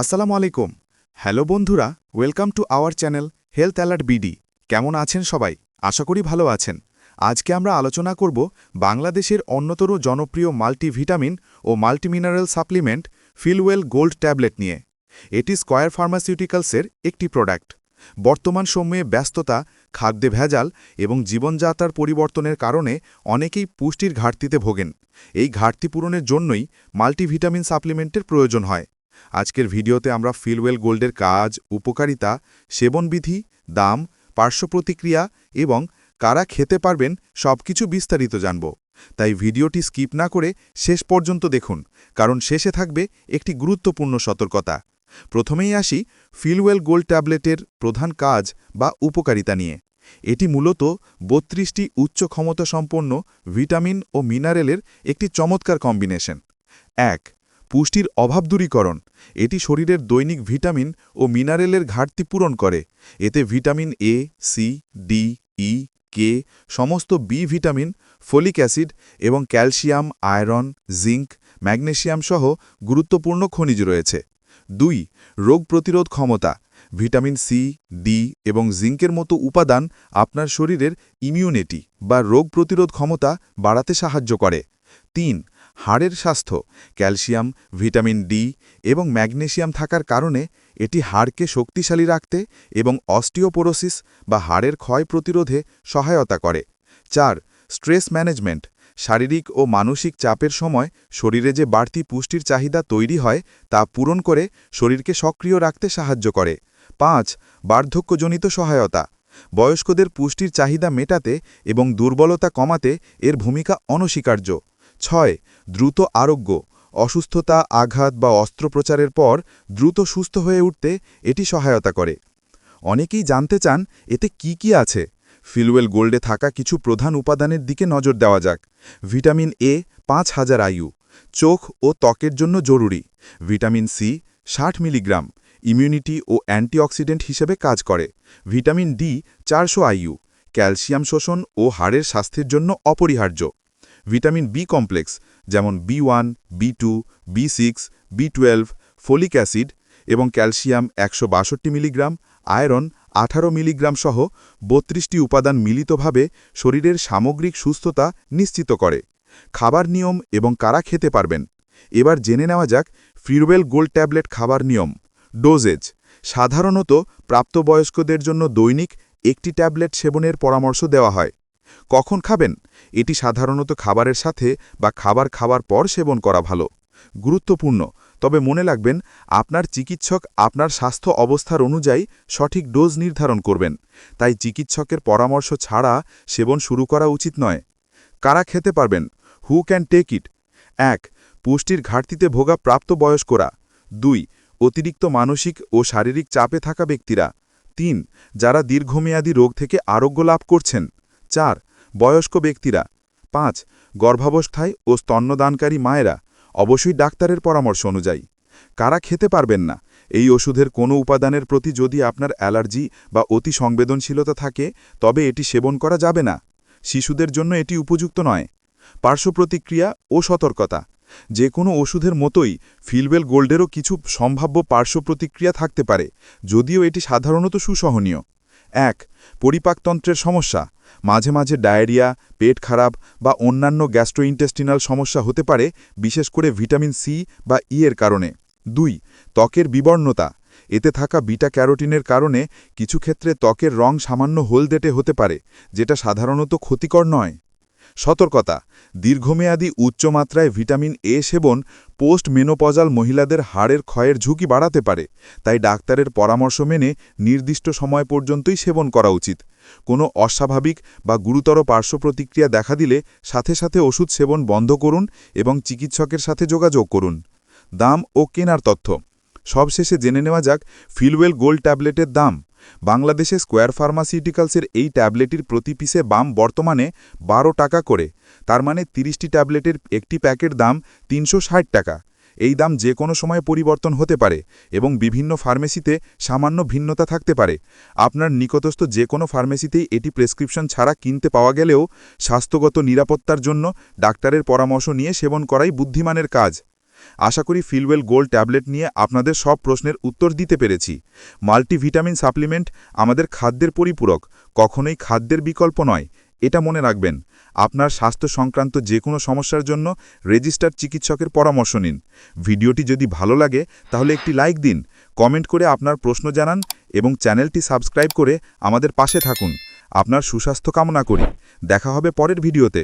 আসসালামু আলাইকুম। হ্যালো বন্ধুরা, welcome to our channel health alert BD. কেমন আছেন সবাই? আশা করি ভালো আছেন। আজকে আমরা আলোচনা করব বাংলাদেশের অন্যতর জনপ্রিয় মাল্টিভিটামিন ও multimineral supplement Filwel gold tablet নিয়ে। এটি স্কয়ার ফার্মাসিউটিক্যালসের একটি প্রোডাক্ট। বর্তমান সময়ে ব্যস্ততা, খাদ্যে ভেজাল এবং জীবনযাত্রার পরিবর্তনের কারণে অনেকেই পুষ্টির ঘাটতিতে ভোগেন। এই ঘাটতি পূরণের জন্যই মাল্টিভিটামিন সাপ্লিমেন্টের প্রয়োজন হয়। আজকের ভিডিওতে আমরা ফিলওয়েল গোল্ডের কাজ, উপকারিতা, সেবনবিধি, দাম, পার্শ্বপ্রতিক্রিয়া এবং কারা খেতে পারবেন সবকিছু বিস্তারিত জানব। তাই ভিডিওটি স্কিপ না করে শেষ পর্যন্ত দেখুন, কারণ শেষে থাকবে একটি গুরুত্বপূর্ণ সতর্কতা। প্রথমেই আসি ফিলওয়েল গোল্ড ট্যাবলেটের প্রধান কাজ বা উপকারিতা নিয়ে। এটি মূলত বত্রিশটি উচ্চ ক্ষমতা সম্পন্ন ভিটামিন ও মিনারেলের একটি চমৎকার কম্বিনেশন। এক পুষ্টির অভাব দূরীকরণ। এটি শরীরের দৈনিক ভিটামিন ও মিনারেলের ঘাটতি পূরণ করে। এতে vitamin A C D E K সমস্ত বি ভিটামিন, ফলিক অ্যাসিড এবং ক্যালসিয়াম, আয়রন, জিঙ্ক ম্যাগনেশিয়াম সহ গুরুত্বপূর্ণ খনিজ রয়েছে। দুই, রোগ প্রতিরোধ ক্ষমতা। ভিটামিন সি ডি এবং জিঙ্কের মতো উপাদান আপনার শরীরের ইমিউনিটি বা রোগ প্রতিরোধ ক্ষমতা বাড়াতে সাহায্য করে। তিন হাড়ের স্বাস্থ্য, ক্যালসিয়াম, ভিটামিন ডি এবং ম্যাগনেসিয়াম থাকার কারণে এটি হাড়কে শক্তিশালী রাখতে এবং অস্টিওপোরোসিস বা হাড়ের ক্ষয় প্রতিরোধে সহায়তা করে। চার, স্ট্রেস ম্যানেজমেন্ট। শারীরিক ও মানসিক চাপের সময় শরীরে যে বাড়তি পুষ্টির চাহিদা তৈরি হয় তা পূরণ করে শরীরকে সক্রিয় রাখতে সাহায্য করে। পাঁচ, বার্ধক্যজনিত সহায়তা। বয়স্কদের পুষ্টির চাহিদা মেটাতে এবং দুর্বলতা কমাতে এর ভূমিকা অনস্বীকার্য। ছয়, দ্রুত আরোগ্য, অসুস্থতা, আঘাত বা অস্ত্রোপচারের পর দ্রুত সুস্থ হয়ে উঠতে এটি সহায়তা করে। অনেকেই জানতে চান, এতে কি কি আছে? ফিলওয়েল গোল্ডে থাকা কিছু প্রধান উপাদানের দিকে নজর দেওয়া যাক। ভিটামিন এ, পাঁচ হাজার আয়ু চোখ ও ত্বকের জন্য জরুরি। ভিটামিন সি, ষাট মিলিগ্রাম। ইমিউনিটি ও অ্যান্টিঅক্সিডেন্ট হিসেবে কাজ করে। ভিটামিন ডি, চারশো আইইউ। ক্যালসিয়াম শোষণ ও হাড়ের স্বাস্থ্যের জন্য অপরিহার্য। ভিটামিন বি কমপ্লেক্স, যেমন B one B two B six B twelve folic acid এবং ক্যালসিয়াম একশো বাষট্টি মিলিগ্রাম, আয়রন আঠারো মিলিগ্রাম সহ বত্রিশটি উপাদান মিলিতভাবে শরীরের সামগ্রিক সুস্থতা নিশ্চিত করে। খাবার নিয়ম এবং কারা খেতে পারবেন? এবার জেনে নেওয়া যাক ফিরওয়েল গোল্ড ট্যাবলেট খাবার নিয়ম। ডোজেজ। সাধারণত প্রাপ্তবয়স্কদের জন্য দৈনিক একটি ট্যাবলেট সেবনের পরামর্শ দেওয়া হয়। কখন খাবেন? এটি সাধারণত খাবারের সাথে বা খাবার খাওয়ার পর সেবন করা ভালো। গুরুত্বপূর্ণ। তবে মনে রাখবেন, আপনার চিকিৎসক আপনার স্বাস্থ্য অবস্থার অনুযায়ী সঠিক ডোজ নির্ধারণ করবেন। তাই চিকিৎসকের পরামর্শ ছাড়া সেবন শুরু করা উচিত নয়। কারা খেতে পারবেন? হু ক্যান টেক ইট এক, পুষ্টির ঘাটতিতে ভোগা প্রাপ্তবয়স্করা। দুই, অতিরিক্ত মানসিক ও শারীরিক চাপে থাকা ব্যক্তিরা। তিন, যারা দীর্ঘমেয়াদী রোগ থেকে আরোগ্য লাভ করছেন। চার, বয়স্ক ব্যক্তিরা। পাঁচ, গর্ভাবস্থায় ও স্তন্যদানকারী মায়েরা অবশ্যই ডাক্তারের পরামর্শ অনুযায়ী। কারা খেতে পারবেন না? এই ওষুধের কোনো উপাদানের প্রতি যদি আপনার অ্যালার্জি বা অতি সংবেদনশীলতা থাকে, তবে এটি সেবন করা যাবে না। শিশুদের জন্য এটি উপযুক্ত নয়। পার্শ্বপ্রতিক্রিয়া ও সতর্কতা। যে কোনো ওষুধের মতোই ফিলবেল গোল্ডেরও কিছু সম্ভাব্য পার্শ্বপ্রতিক্রিয়া থাকতে পারে, যদিও এটি সাধারণত সুসহনীয়। এক, পরিপাকতন্ত্রের সমস্যা। মাঝে মাঝে ডায়রিয়া, পেট খারাপ বা অন্যান্য গ্যাস্ট্রোইন্টেস্টিনাল সমস্যা হতে পারে, বিশেষ করে ভিটামিন সি বা ই এর কারণে। দুই, ত্বকের বিবর্ণতা। এতে থাকা বিটা ক্যারোটিনের কারণে কিছু ক্ষেত্রে ত্বকের রং সামান্য হলদেটে হতে পারে, যেটা সাধারণত ক্ষতিকর নয়। সতর্কতা। দীর্ঘমেয়াদী উচ্চমাত্রায় ভিটামিন এ সেবন পোস্ট মেনোপজাল মহিলাদের হাড়ের ক্ষয়ের ঝুঁকি বাড়াতে পারে। তাই ডাক্তারের পরামর্শ মেনে নির্দিষ্ট সময় পর্যন্তই সেবন করা উচিত। কোনো অস্বাভাবিক বা গুরুতর পার্শ্বপ্রতিক্রিয়া দেখা দিলে সাথে সাথে ওষুধ সেবন বন্ধ করুন এবং চিকিৎসকের সাথে যোগাযোগ করুন। দাম ও কেনার তথ্য। সবশেষে জেনে নেওয়া যাক ফিলওয়েল গোল্ড ট্যাবলেটের দাম। বাংলাদেশে স্কোয়ার ফার্মাসিউটিক্যালসের এই ট্যাবলেটির প্রতি পিসে বাম বর্তমানে বারো টাকা করে। তার মানে তিরিশটি ট্যাবলেটের একটি প্যাকের দাম তিনশো ষাট টাকা। এই দাম যে কোনো সময় পরিবর্তন হতে পারে এবং বিভিন্ন ফার্মেসিতে সামান্য ভিন্নতা থাকতে পারে। আপনার নিকটস্থ যে কোনো ফার্মেসিতেই এটি প্রেসক্রিপশন ছাড়া কিনতে পাওয়া গেলেও স্বাস্থ্যগত নিরাপত্তার জন্য ডাক্তারের পরামর্শ নিয়ে সেবন করাই বুদ্ধিমানের কাজ। আশা করি ফিলওয়েল গোল্ড ট্যাবলেট নিয়ে আপনাদের সব প্রশ্নের উত্তর দিতে পেরেছি। মাল্টিভিটামিন সাপ্লিমেন্ট আমাদের খাদ্যের পরিপূরক, কখনোই খাদ্যের বিকল্প নয়, এটা মনে রাখবেন। আপনার স্বাস্থ্য সংক্রান্ত যে কোনো সমস্যার জন্য রেজিস্টার চিকিৎসকের পরামর্শ নিন। ভিডিওটি যদি ভালো লাগে, তাহলে একটি লাইক দিন, কমেন্ট করে আপনার প্রশ্ন জানান এবং চ্যানেলটি সাবস্ক্রাইব করে আমাদের পাশে থাকুন। আপনার সুস্বাস্থ্য কামনা করি। দেখা হবে পরের ভিডিওতে।